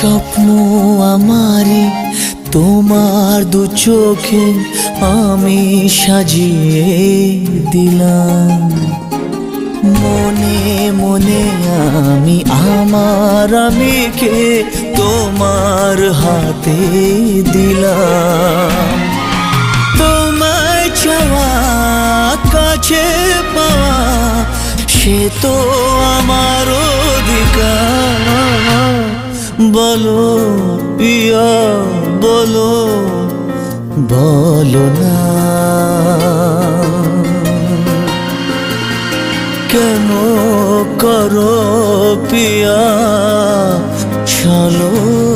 স্বপ্ন আমারে, তোমার দু চোখে আমি সাজিয়ে দিলাম। মনে মনে আমি, আমার আমিকে তোমার হাতে দিলাম। তোমায় চাওয়া কাছে পাওয়া, সে তো আমার অধিকার বলো পিয়া বলো বলো না। কেন করো পিয়া চলো।